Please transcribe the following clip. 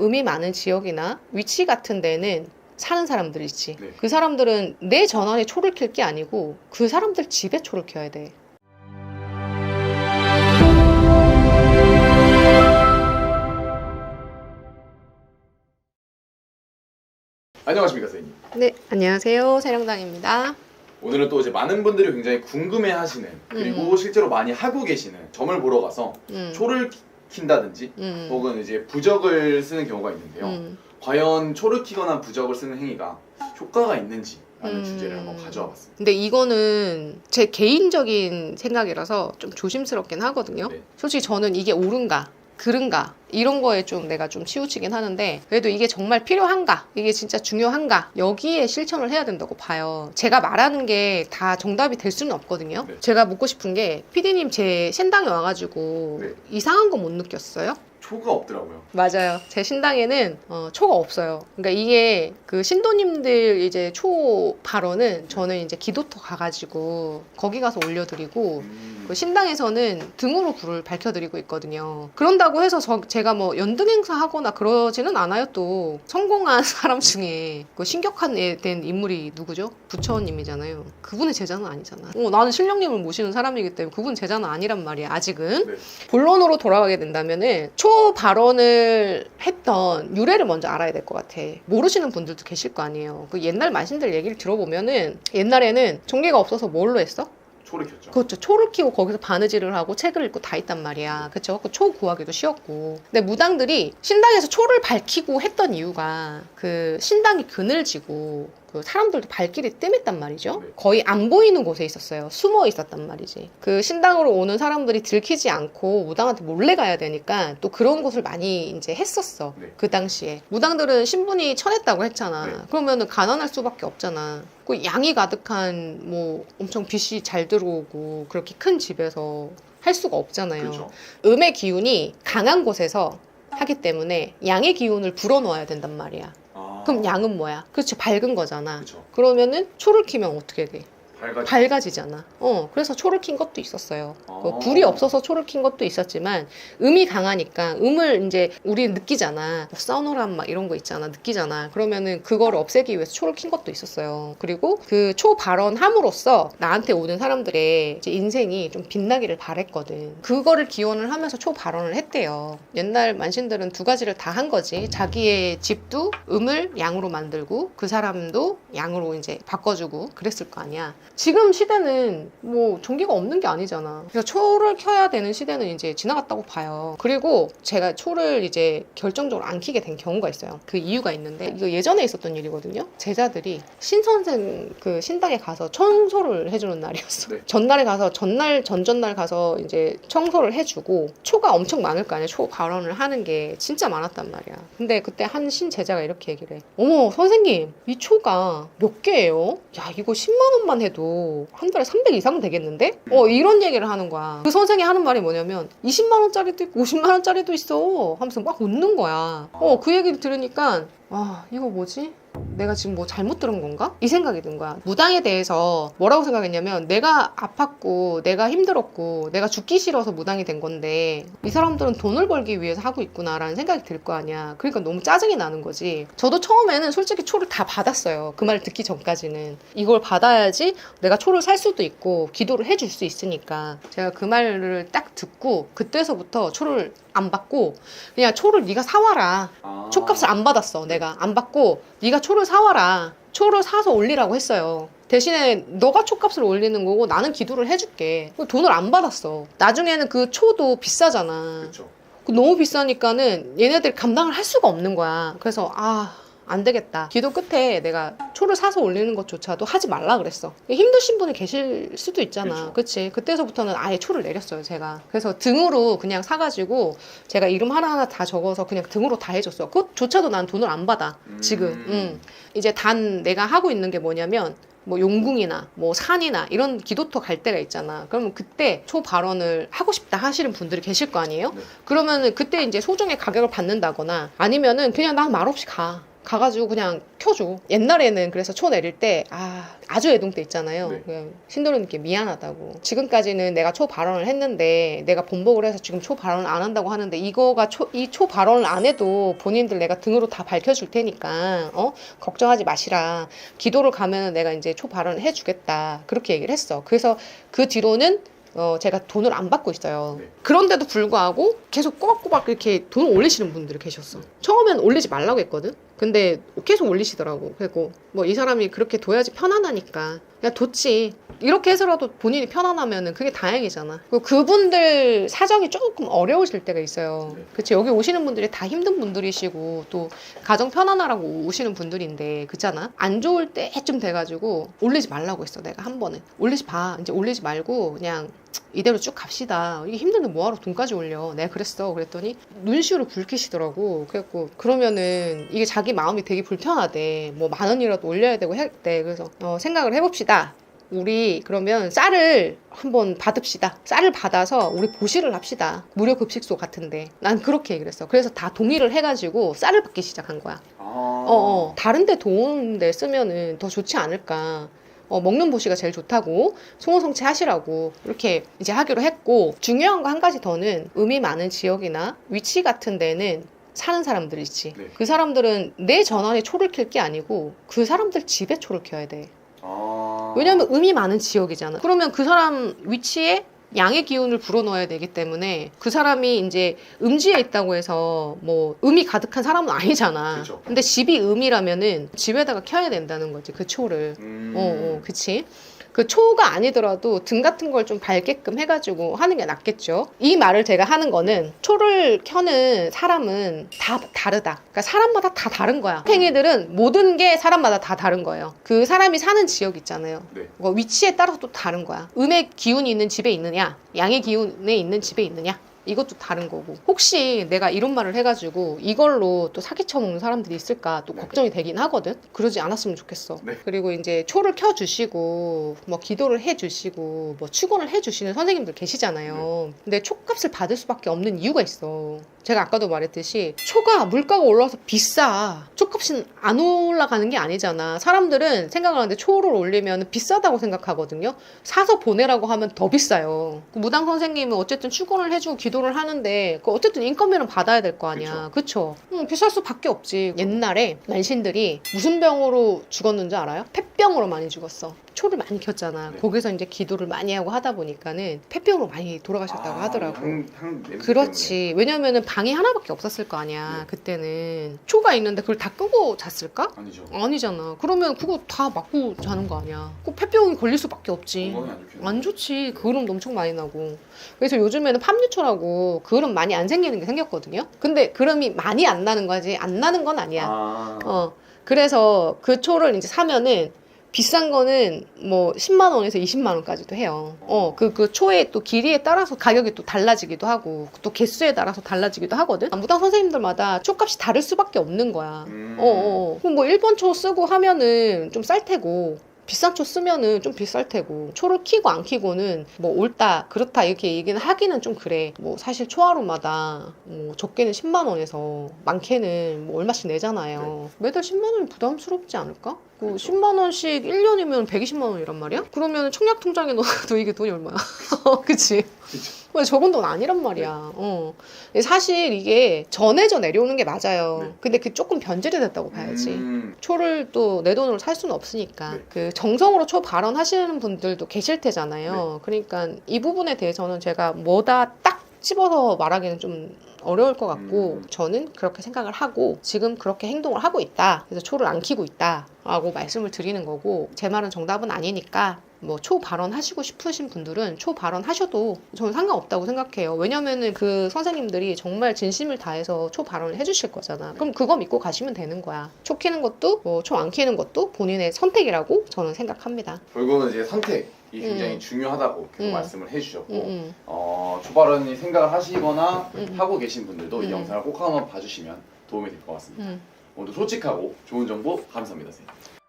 음이 많은 지역이나 위치 같은 데는 사는 사람들이 있지. 네. 그 사람들은 내 전원에 초를 켤 게 아니고 그 사람들 집에 초를 켜야 돼. 안녕하십니까 선생님. 네, 안녕하세요. 세령당입니다. 오늘은 또 이제 많은 분들이 굉장히 궁금해하시는 그리고 음. 실제로 많이 하고 계시는 점을 보러 가서 음. 초를 키- 킨다든지 음. 혹은 이제 부적을 쓰는 경우가 있는데요. 음. 과연 초를 키거나 부적을 쓰는 행위가 효과가 있는지 라는 음. 주제를 한번 가져와 봤습니다. 근데 이거는 제 개인적인 생각이라서 좀 조심스럽긴 하거든요. 네. 솔직히 저는 이게 옳은가, 그른가, 이런 거에 좀 내가 좀 치우치긴 하는데, 그래도 이게 정말 필요한가, 이게 진짜 중요한가, 여기에 실천을 해야 된다고 봐요. 제가 말하는 게 다 정답이 될 수는 없거든요. 네. 제가 묻고 싶은 게, 피디님 제 신당에 와가지고 네. 이상한 거 못 느꼈어요? 초가 없더라고요. 맞아요. 제 신당에는 어, 초가 없어요. 그러니까 이게 그 신도님들 이제 초 발언은 저는 이제 기도터 가가지고 거기 가서 올려드리고 음. 그 신당에서는 등으로 불을 밝혀드리고 있거든요. 그런다고 해서 저- 제가 뭐 연등 행사 하거나 그러지는 않아요. 또 성공한 사람 중에 그 신격한 애된 인물이 누구죠? 부처님이잖아요. 그분의 제자는 아니잖아. 어, 나는 신령님을 모시는 사람이기 때문에 그분 제자는 아니란 말이야. 아직은. 네. 본론으로 돌아가게 된다면은 초 발언을 했던 유래를 먼저 알아야 될 것 같아. 모르시는 분들도 계실 거 아니에요. 그 옛날 마신들 얘기를 들어보면은 옛날에는 종교가 없어서 뭘로 했어? 초를 켰죠. 그렇죠. 초를 키고 거기서 바느질을 하고 책을 읽고 다 있단 말이야. 그렇죠. 초 구하기도 쉬웠고. 근데 무당들이 신당에서 초를 밝히고 했던 이유가 그 신당이 그늘지고 그 사람들도 발길이 뜸했단 말이죠. 네. 거의 안 보이는 곳에 있었어요. 숨어 있었단 말이지. 그 신당으로 오는 사람들이 들키지 않고 무당한테 몰래 가야 되니까 또 그런 곳을 많이 이제 했었어. 네. 그 당시에. 무당들은 신분이 천했다고 했잖아. 네. 그러면은 가난할 수밖에 없잖아. 그 양이 가득한 뭐 엄청 빛이 잘 들어오고 그렇게 큰 집에서 할 수가 없잖아요. 그렇죠. 음의 기운이 강한 곳에서 하기 때문에 양의 기운을 불어넣어야 된단 말이야. 아. 그럼 양은 뭐야? 그렇지 밝은 거잖아. 그렇죠. 그러면은 초를 키면 어떻게 돼? 밝아. 밝아지잖아. 어, 그래서 초를 킨 것도 있었어요. 아. 그 불이 없어서 초를 킨 것도 있었지만 음이 강하니까 음을 이제 우리 느끼잖아. 뭐 써노란 막 이런 거 있잖아. 느끼잖아. 그러면은 그거를 없애기 위해서 초를 킨 것도 있었어요. 그리고 그 초 발언함으로써 나한테 오는 사람들의 인생이 좀 빛나기를 바랬거든. 그거를 기원을 하면서 초 발언을 했대요. 옛날 만신들은 두 가지를 다 한 거지. 자기의 집도 음을 양으로 만들고 그 사람도 양으로 이제 바꿔주고 그랬을 거 아니야. 지금 시대는 뭐 전기가 없는 게 아니잖아. 그래서 초를 켜야 되는 시대는 이제 지나갔다고 봐요. 그리고 제가 초를 이제 결정적으로 안 켜게 된 경우가 있어요. 그 이유가 있는데 이거 예전에 있었던 일이거든요. 제자들이 신선생 그 신당에 가서 청소를 해주는 날이었어. 네. 전날에 가서 전날 전전날 가서 이제 청소를 해주고 초가 엄청 많을 거 아니야. 초 발언을 하는 게 진짜 많았단 말이야. 근데 그때 한 신 제자가 이렇게 얘기를 해. 어머 선생님 이 초가 몇 개예요? 야 이거 10만 원만 해도 한 달에 300 이상 되겠는데? 어 이런 얘기를 하는 거야. 그 선생이 하는 말이 뭐냐면 20만 원짜리도 있고 50만 원짜리도 있어. 하면서 막 웃는 거야. 어 그 얘기를 들으니까 아 이거 뭐지? 내가 지금 뭐 잘못 들은 건가? 이 생각이 든 거야. 무당에 대해서 뭐라고 생각했냐면 내가 아팠고 내가 힘들었고 내가 죽기 싫어서 무당이 된 건데 이 사람들은 돈을 벌기 위해서 하고 있구나라는 생각이 들 거 아니야. 그러니까 너무 짜증이 나는 거지. 저도 처음에는 솔직히 초를 다 받았어요. 그 말을 듣기 전까지는. 이걸 받아야지 내가 초를 살 수도 있고 기도를 해줄 수 있으니까 제가 그 말을 딱 듣고 그때서부터 초를 안 받고 그냥 초를 네가 사와라. 아. 초값을 안 받았어 내가. 안 받고 네가 초를 사와라. 초를 사서 올리라고 했어요. 대신에 너가 초값을 올리는 거고 나는 기도를 해줄게. 돈을 안 받았어. 나중에는 그 초도 비싸잖아. 그렇죠. 그 너무 비싸니까는 얘네들이 감당을 할 수가 없는 거야. 그래서 아 안 되겠다. 기도 끝에 내가 초를 사서 올리는 것조차도 하지 말라 그랬어. 힘드신 분이 계실 수도 있잖아. 그쵸. 그치? 그때서부터는 아예 초를 내렸어요, 제가. 그래서 등으로 그냥 사가지고 제가 이름 하나하나 다 적어서 그냥 등으로 다 해줬어. 그것조차도 난 돈을 안 받아. 지금. 음. 음. 이제 단 내가 하고 있는 게 뭐냐면 뭐 용궁이나 뭐 산이나 이런 기도터 갈 때가 있잖아. 그러면 그때 초 발언을 하고 싶다 하시는 분들이 계실 거 아니에요? 네. 그러면은 그때 이제 소정의 가격을 받는다거나 아니면은 그냥 난 말없이 가. 가가지고 그냥 켜줘. 옛날에는 그래서 초 내릴 때, 아, 아주 애동 때 있잖아요. 네. 그냥 신도련님께 미안하다고. 지금까지는 내가 초 발언을 했는데, 내가 본복을 해서 지금 초 발언을 안 한다고 하는데, 이거가 초, 이 초 발언을 안 해도 본인들 내가 등으로 다 밝혀줄 테니까, 어? 걱정하지 마시라. 기도를 가면은 내가 이제 초 발언을 해주겠다. 그렇게 얘기를 했어. 그래서 그 뒤로는 어, 제가 돈을 안 받고 있어요. 네. 그런데도 불구하고 계속 꼬박꼬박 이렇게 돈을 올리시는 분들이 계셨어. 처음엔 올리지 말라고 했거든? 근데 계속 올리시더라고. 그리고 뭐 이 사람이 그렇게 둬야지 편안하니까. 야, 뒀지. 이렇게 해서라도 본인이 편안하면은 그게 다행이잖아. 그리고 그분들 사정이 조금 어려우실 때가 있어요. 네. 그치. 여기 오시는 분들이 다 힘든 분들이시고 또 가정 편안하라고 오시는 분들인데, 그잖아. 안 좋을 때쯤 돼가지고 올리지 말라고 했어. 내가 한 번은. 올리지 봐. 이제 올리지 말고 그냥 이대로 쭉 갑시다. 이게 힘든데 뭐하러 돈까지 올려. 내가 그랬어. 그랬더니 눈시울을 붉히시더라고. 그래갖고 그러면은 이게 자기 마음이 되게 불편하대. 뭐 만 원이라도 올려야 되고 했대. 그래서 어, 생각을 해봅시다. 우리 그러면 쌀을 한번 받읍시다. 쌀을 받아서 우리 보시를 합시다. 무료 급식소 같은데. 난 그렇게 얘기를 했어. 그래서 다 동의를 해가지고 쌀을 받기 시작한 거야. 아. 어, 어. 다른 데 돈데 쓰면은 더 좋지 않을까. 어, 먹는 보시가 제일 좋다고 송호성치 하시라고 이렇게 이제 하기로 했고 중요한 거 한 가지 더는 음이 많은 지역이나 위치 같은 데는 사는 사람들이 있지. 네. 그 사람들은 내 전원에 초를 켤 게 아니고 그 사람들 집에 초를 켜야 돼. 아. 왜냐면 음이 많은 지역이잖아. 그러면 그 사람 위치에 양의 기운을 불어넣어야 되기 때문에 그 사람이 이제 음지에 있다고 해서 뭐 음이 가득한 사람은 아니잖아. 그쵸. 근데 집이 음이라면은 집에다가 켜야 된다는 거지 그 초를. 음. 어, 어, 그치. 그 초가 아니더라도 등 같은 걸 좀 밝게끔 해가지고 하는 게 낫겠죠. 이 말을 제가 하는 거는 초를 켜는 사람은 다 다르다. 그러니까 사람마다 다 다른 거야. 행위들은 모든 게 사람마다 다 다른 거예요. 그 사람이 사는 지역 있잖아요. 네. 뭐 위치에 따라서 또 다른 거야. 음의 기운이 있는 집에 있느냐, 양의 기운에 있는 집에 있느냐. 이것도 다른 거고. 혹시 내가 이런 말을 해가지고 이걸로 또 사기쳐 먹는 사람들이 있을까 또 네. 걱정이 되긴 하거든. 그러지 않았으면 좋겠어. 네. 그리고 이제 초를 켜주시고 뭐 기도를 해주시고 뭐 축원을 해주시는 선생님들 계시잖아요. 근데 초값을 받을 수밖에 없는 이유가 있어. 제가 아까도 말했듯이 초가 물가가 올라와서 비싸. 초값은 안 올라가는 게 아니잖아. 사람들은 생각을 하는데 초를 올리면 비싸다고 생각하거든요. 사서 보내라고 하면 더 비싸요. 그 무당 선생님은 어쨌든 축원을 해주고 기도를 하는데 그 어쨌든 인건비는 받아야 될 거 아니야. 그쵸? 응, 비쌀 수밖에 없지. 옛날에 만신들이 무슨 병으로 죽었는지 알아요? 폐병으로 많이 죽었어. 초를 많이 켰잖아. 네. 거기서 이제 기도를 많이 하고 하다 보니까는 폐병으로 많이 돌아가셨다고 아, 하더라고. 향, 향 그렇지. 왜냐면은 방이 하나밖에 없었을 거 아니야. 네. 그때는 초가 있는데 그걸 다 끄고 잤을까? 아니죠. 아니잖아. 그러면 그거 다 맞고 자는 거 아니야. 그 폐병이 걸릴 수밖에 없지. 안. 안 좋지. 그을음 엄청 많이 나고. 그래서 요즘에는 팜유초라고 그을음 많이 안 생기는 게 생겼거든요. 근데 그름이 많이 안 나는 거지. 안 나는 건 아니야. 아. 어. 그래서 그 초를 이제 사면은 비싼 거는 뭐 10만 원에서 20만 원까지도 해요. 어, 그, 그 초의 또 길이에 따라서 가격이 또 달라지기도 하고, 또 개수에 따라서 달라지기도 하거든? 무당 선생님들마다 초값이 다를 수밖에 없는 거야. 음. 어, 어. 그럼 뭐 1번 초 쓰고 하면은 좀 쌀 테고, 비싼 초 쓰면은 좀 비쌀 테고, 초를 키고 안 키고는 뭐 옳다, 그렇다 이렇게 얘기는 하기는 좀 그래. 뭐 사실 초하루마다 뭐 적게는 10만 원에서 많게는 뭐 얼마씩 내잖아요. 매달 10만 원이 부담스럽지 않을까? 그 그렇죠. 10만 원씩 1년이면 120만 원이란 말이야? 그러면 청약 통장에 넣어도 이게 돈이 얼마야? 그치? 왜 적은 돈 아니란 말이야. 어. 근데 사실 이게 전해져 내려오는 게 맞아요. 네. 근데 그 조금 변질이 됐다고 봐야지. 음. 초를 또 내 돈으로 살 수는 없으니까 네. 그 정성으로 초 발언하시는 분들도 계실 테잖아요. 그러니까 이 부분에 대해서는 제가 뭐다 딱 집어서 말하기는 좀 어려울 것 같고 음. 저는 그렇게 생각을 하고 지금 그렇게 행동을 하고 있다. 그래서 초를 안 키고 있다 라고 말씀을 드리는 거고 제 말은 정답은 아니니까 뭐 초 발언 하시고 싶으신 분들은 초 발언 하셔도 저는 상관없다고 생각해요. 왜냐면은 그 선생님들이 정말 진심을 다해서 초 발언을 해주실 거잖아. 그럼 그거 믿고 가시면 되는 거야. 초 키는 것도 뭐 초 안 키는 것도 본인의 선택이라고 저는 생각합니다. 결국은 이제 선택 이 굉장히 음. 중요하다고 계속 음. 말씀을 해주셨고 음, 음. 어, 초발언이 생각을 하시거나 음. 하고 계신 분들도 이 음. 영상을 꼭 한번 봐주시면 도움이 될 것 같습니다. 음. 오늘 솔직하고 좋은 정보 감사합니다, 선생님.